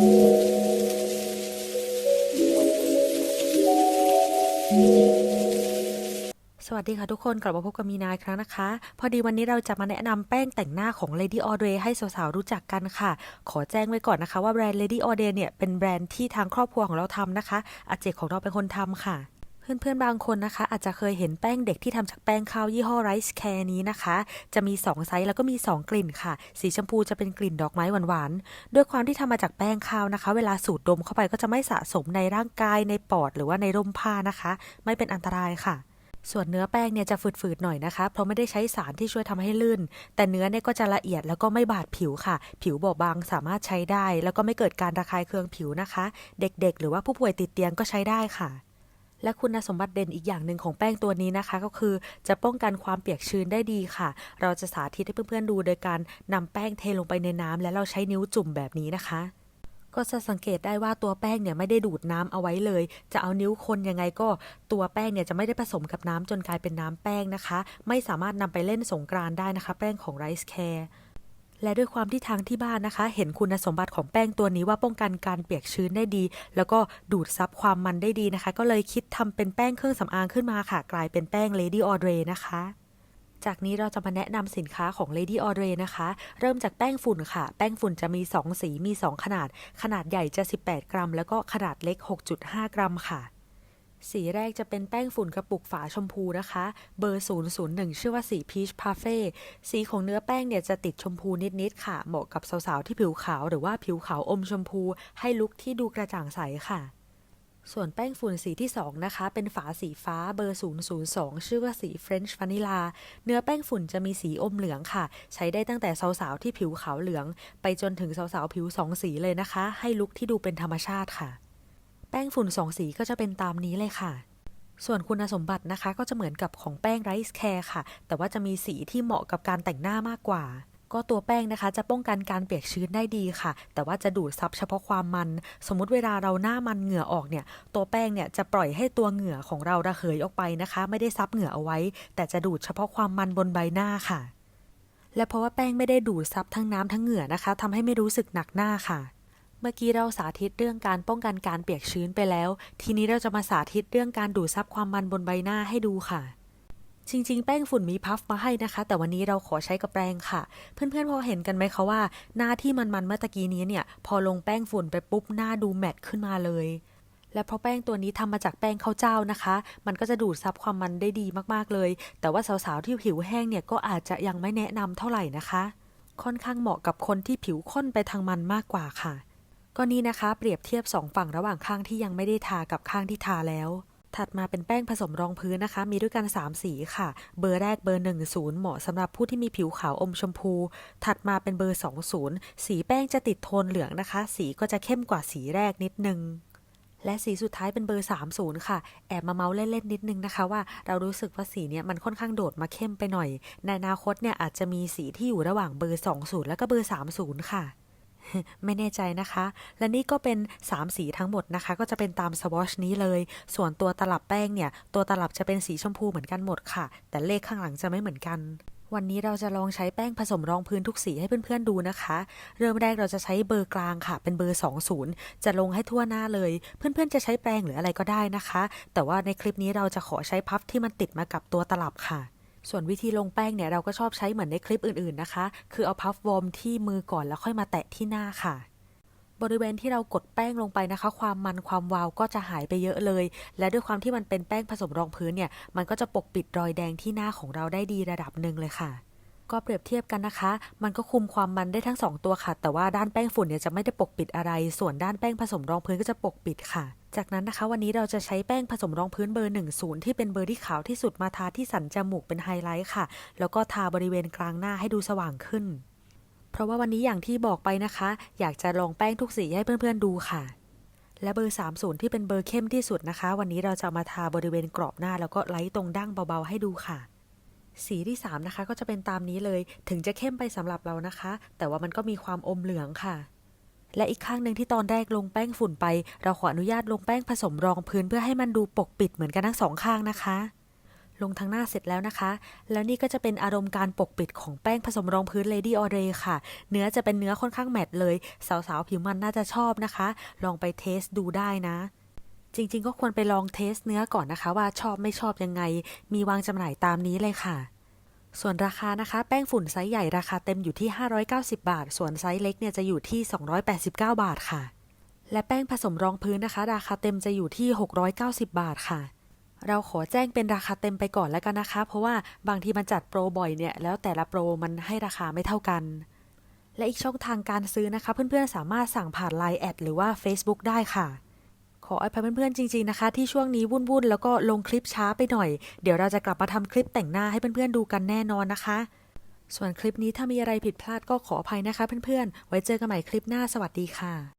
สวัสดีค่ะทุกคนกลับมาพบกับมีนาอีกครั้งนะคะ พอดีวันนี้เราจะมาแนะนำแป้งแต่งหน้าของ Lady Audrey ให้สาวๆรู้จักกันค่ะ ขอแจ้งไว้ก่อนนะคะว่าแบรนด์ Lady Audrey เนี่ยเป็นแบรนด์ที่ทางครอบครัวของเราทำนะคะอาเจกของเราเป็นคนทำค่ะ เพื่อนๆบางคนนะคะ อาจจะเคยเห็นแป้งเด็กที่ทำจากแป้งข้าวยี่ห้อ Rice Care นี้นะคะ จะมี 2 ไซส์แล้วก็มี 2 กลิ่นค่ะ สีชมพูจะเป็นกลิ่นดอกไม้หวานๆด้วยความที่ทำมาจากแป้งข้าวนะคะ เวลาสูดดมเข้าไปก็จะไม่สะสมในร่างกายในปอดหรือว่าในร่มผ้านะคะ ไม่เป็นอันตรายค่ะส่วนเนื้อแป้งเนี่ยจะฝืดๆหน่อยนะคะ เพราะไม่ได้ใช้สารที่ช่วยทำให้ลื่น แต่เนื้อเนี่ยก็จะละเอียดแล้วก็ไม่บาดผิวค่ะ ผิวบอบบางสามารถใช้ได้ แล้วก็ไม่เกิดการระคายเคืองผิวนะคะ เด็กๆ หรือว่าผู้ป่วยติดเตียงก็ใช้ได้ค่ะ และคุณสมบัติเด่นอีกอย่างหนึ่งของแป้งตัวนี้นะคะ ก็คือจะป้องกันความเปียกชื้นได้ดีค่ะ เราจะสาธิตให้เพื่อนๆดูโดยการนำแป้งเทลงไปในน้ำแล้วเราใช้นิ้วจุ่มแบบนี้นะคะก็จะสังเกตได้ว่าตัวแป้งเนี่ยไม่ได้ดูดน้ำเอาไว้เลย จะเอานิ้วคนยังไงก็ตัวแป้งเนี่ยจะไม่ได้ผสมกับน้ำจนกลายเป็นน้ำแป้งนะคะ ไม่สามารถนำไปเล่นสงกรานได้นะคะ แป้งของ Rice Care แและด้วยความที่ทางที่บ้านนะคะ เห็นคุณสมบัติของแป้งตัวนี้ว่าป้องกันการเปียกชื้นได้ดี แล้วก็ดูดซับความมันได้ดีนะคะ ก็เลยคิดทำเป็นแป้งเครื่องสำอางขึ้นมาค่ะ กลายเป็นแป้ง Lady Audrey นะคะจากนี้เราจะมาแนะนำสินค้าของ Lady Audrey นะคะ เริ่มจากแป้งฝุ่นค่ะ แป้งฝุ่นจะมี 2 สีมี 2 ขนาด ขนาดใหญ่จะ 18 กรัม แล้วก็ขนาดเล็ก 6.5 กรัมค่ะ สีแรกจะเป็นแป้งฝุ่นกระปุกฝาชมพูนะคะ เบอร์ 001 ชื่อว่าสี Peach Parfait สีของเนื้อแป้งเนี่ยจะติดชมพูนิด ๆ ค่ะ เหมาะกับสาว ๆ ที่ผิวขาวหรือว่าผิวขาวอมชมพู ให้ลุคที่ดูกระจ่างใสค่ะ ส่วนแป้งฝุ่นสีที่ 2 นะคะ เป็นฝาสีฟ้าเบอร์ 002 ชื่อว่าสี French Vanilla เนื้อแป้งฝุ่นจะมีสีอมเหลืองค่ะ ใช้ได้ตั้งแต่สาวๆที่ผิวขาวเหลือง ไปจนถึงสาวๆผิวสองสีเลยนะคะ ให้ลุคที่ดูเป็นธรรมชาติค่ะ แป้งฝุ่นสองสีก็จะเป็นตามนี้เลยค่ะ ส่วนคุณสมบัตินะคะ ก็จะเหมือนกับของแป้ง Rice Care ค่ะ แต่ว่าจะมีสีที่เหมาะกับการแต่งหน้ามากกว่า ก็ตัวแป้งนะคะ จะป้องกันการเปียกชื้นได้ดีค่ะ แต่ว่าจะดูดซับเฉพาะความมัน สมมุติเวลาเราหน้ามันเหงื่อออกเนี่ย ตัวแป้งเนี่ยจะปล่อยให้ตัวเหงื่อของเราระเหยออกไปนะคะ ไม่ได้ซับเหงื่อเอาไว้ แต่จะดูดเฉพาะความมันบนใบหน้าค่ะ และเพราะว่าแป้งไม่ได้ดูดซับทั้งน้ำทั้งเหงื่อนะคะทำให้ไม่รู้สึกหนักหน้าค่ะ เมื่อกี้เราสาธิตเรื่องการป้องกันการเปียกชื้นไปแล้ว ทีนี้เราจะมาสาธิตเรื่องการดูดซับความมันบนใบหน้าให้ดูค่ะ จริง ๆ แป้งฝุ่นมีพัฟมาให้นะคะ แต่วันนี้เราขอใช้กับแปรงค่ะ เพื่อนๆพอเห็นกันไหมคะว่า หน้าที่มันๆเมื่อตะกี้นี้เนี่ย พอลงแป้งฝุ่นไปปุ๊บหน้าดูแมตต์ขึ้นมาเลย และเพราะแป้งตัวนี้ทำมาจากแป้งข้าวเจ้านะคะ มันก็จะดูดซับความมันได้ดีมากๆเลย แต่ว่าสาวๆที่ผิวแห้งเนี่ยก็อาจจะยังไม่แนะนำเท่าไหร่นะคะ ค่อนข้างเหมาะกับคนที่ผิวข้นไปทางมันมากกว่าค่ะ ก็นี่นะคะ เปรียบเทียบสองฝั่งระหว่างข้างที่ยังไม่ได้ทากับข้างที่ทาแล้ว ถัดมาเป็นแป้งผสมรองพื้นนะคะ มีด้วยกัน 3 สีค่ะ เบอร์แรกเบอร์ 10 เหมาะสำหรับผู้ที่มีผิวขาวอมชมพู ถัดมาเป็นเบอร์ 20 สีแป้งจะติดโทนเหลืองนะคะ สีก็จะเข้มกว่าสีแรกนิดนึงและสีสุดท้ายเป็นเบอร์ 30 ค่ะ แอบมาเมาส์เล่นๆนิดนึงนะคะว่าเรารู้สึกว่าสีเนี้ยมันค่อนข้างโดดมาเข้มไปหน่อย ในอนาคตเนี่ยอาจจะมีสีที่อยู่ระหว่างเบอร์ 20 แล้วก็เบอร์ 30 ค่ะ ไม่แน่ใจนะคะ และนี่ก็เป็น 3 สีทั้งหมดนะคะ ก็จะเป็นตามสวอชนี้เลย ส่วนตัวตลับแป้งเนี่ย ตัวตลับจะเป็นสีชมพูเหมือนกันหมดค่ะ แต่เลขข้างหลังจะไม่เหมือนกัน วันนี้เราจะลองใช้แป้งผสมรองพื้นทุกสีให้เพื่อนๆดูนะคะ เริ่มแรกเราจะใช้เบอร์กลางค่ะ เป็นเบอร์ 20 จะลงให้ทั่วหน้าเลย เพื่อนๆจะใช้แปรงหรืออะไรก็ได้นะคะ แต่ว่าในคลิปนี้เราจะขอใช้พัฟที่มันติดมากับตัวตลับค่ะ ส่วนวิธีลงแป้งเนี่ยเราก็ชอบใช้เหมือนในคลิปอื่นๆนะคะ คือเอาพัฟวอร์มที่มือก่อนแล้วค่อยมาแตะที่หน้าค่ะ บริเวณที่เรากดแป้งลงไปนะคะ ความมันความวาวก็จะหายไปเยอะเลย และด้วยความที่มันเป็นแป้งผสมรองพื้นเนี่ย มันก็จะปกปิดรอยแดงที่หน้าของเราได้ดีระดับหนึ่งเลยค่ะ ก็เปรียบเทียบกันนะคะ มันก็คุมความมันได้ทั้งสองตัวค่ะ แต่ว่าด้านแป้งฝุ่นเนี่ยจะไม่ได้ปกปิดอะไร ส่วนด้านแป้งผสมรองพื้นก็จะปกปิดค่ะจากนั้นนะคะวันนี้เราจะใช้แป้งผสมรองพื้นเบอร์10ที่เป็นเบอร์ที่ขาวที่สุดมาทาที่สันจมูกเป็นไฮไลท์ค่ะ แล้วก็ทาบริเวณกลางหน้าให้ดูสว่างขึ้น เพราะว่าวันนี้อย่างที่บอกไปนะคะ อยากจะลองแป้งทุกสีให้เพื่อนๆดูค่ะ และเบอร์30ที่เป็นเบอร์เข้มที่สุดนะคะ วันนี้เราจะมาทาบริเวณกรอบหน้า แล้วก็ไล่ตรงดั้งเบาๆให้ดูค่ะ สีที่ 3 นะคะ ก็จะเป็นตามนี้เลย ถึงจะเข้มไปสำหรับเรานะคะ แต่ว่ามันก็มีความอมเหลืองค่ะ และอีกข้างหนึ่งที่ตอนแรกลงแป้งฝุ่นไป เราขออนุญาตลงแป้งผสมรองพื้นเพื่อให้มันดูปกปิดเหมือนกันทั้งสองข้างนะคะ ลงทั้งหน้าเสร็จแล้วนะคะ แล้วนี่ก็จะเป็นอารมณ์การปกปิดของแป้งผสมรองพื้น Lady o r e ค่ะ เนื้อจะเป็นเนื้อค่อนข้างแมตต์เลย สาวๆผิวมันน่าจะชอบนะคะ ลองไปเทสดูได้นะ จริง ๆ ก็ควรไปลองเทสเนื้อก่อนนะคะ ว่าชอบไม่ชอบยังไง มีวางจำหน่ายตามนี้เลยค่ะ ส่วนราคานะคะ แป้งฝุ่นไซส์ใหญ่ราคาเต็มอยู่ที่ 590 บาท ส่วนไซส์เล็กเนี่ยจะอยู่ที่ 289 บาทค่ะ และแป้งผสมรองพื้นนะคะ ราคาเต็มจะอยู่ที่ 690 บาทค่ะเราขอแจ้งเป็นราคาเต็มไปก่อนแล้วกันนะคะ เพราะว่าบางทีมันจัดโปรบ่อยเนี่ย แล้วแต่ละโปรมันให้ราคาไม่เท่ากัน และอีกช่องทางการซื้อนะคะ เพื่อนๆสามารถสั่งผ่าน Line แอดหรือว่า Facebook ได้ค่ะ ออภัยเพื่อนๆจริงๆนะคะ ที่ช่วงนี้วุ่นๆแล้วก็ลงคลิปช้าไปหน่อย เดี๋ยวเราจะกลับมาทำคลิปแต่งหน้าให้เพื่อนๆดูกันแน่นอนนะคะ ส่วนคลิปนี้ถ้ามีอะไรผิดพลาดก็ขออภัยนะคะเพื่อนๆ ไว้เจอกันใหม่คลิปหน้าสวัสดีค่ะ